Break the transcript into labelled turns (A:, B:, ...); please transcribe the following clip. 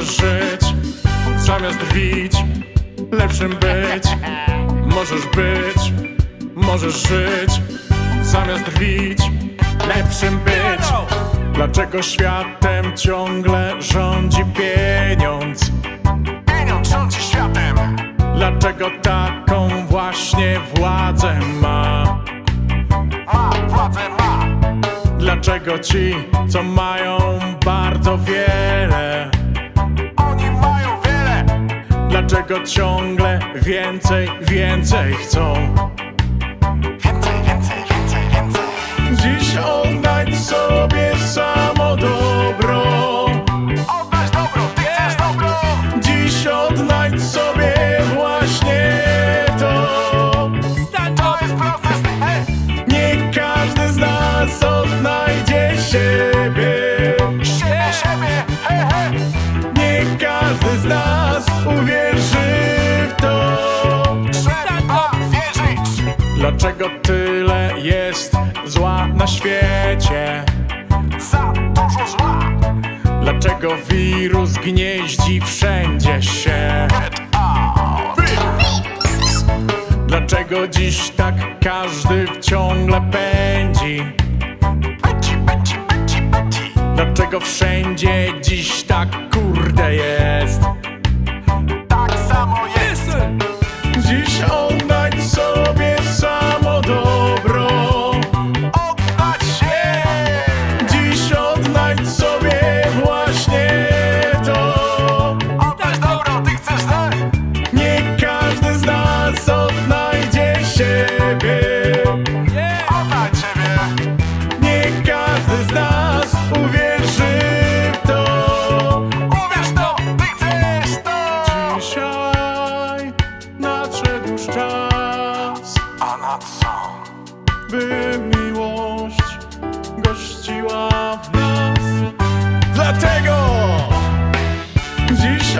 A: możesz żyć Zamiast drwić, lepszym być Możesz być, możesz żyć Zamiast drwić, lepszym być Dlaczego światem ciągle rządzi pieniądz?
B: Pieniądz rządzi światem
A: Dlaczego taką właśnie władzę ma?
B: Ma władzę, ma
A: Dlaczego ci, co mają bardzo wiele? Dlaczego ciągle więcej, więcej chcą? Dlaczego tyle jest zła na świecie?
B: Za dużo zła
A: Dlaczego wirus gnieździ wszędzie się? Dlaczego dziś tak każdy ciągle pędzi?
B: Pędzi, pędzi, pędzi, pędzi
A: Dlaczego wszędzie dziś tak kurde jest? Już czas
B: A na co?
A: By miłość gościła w nas Dlatego Dziś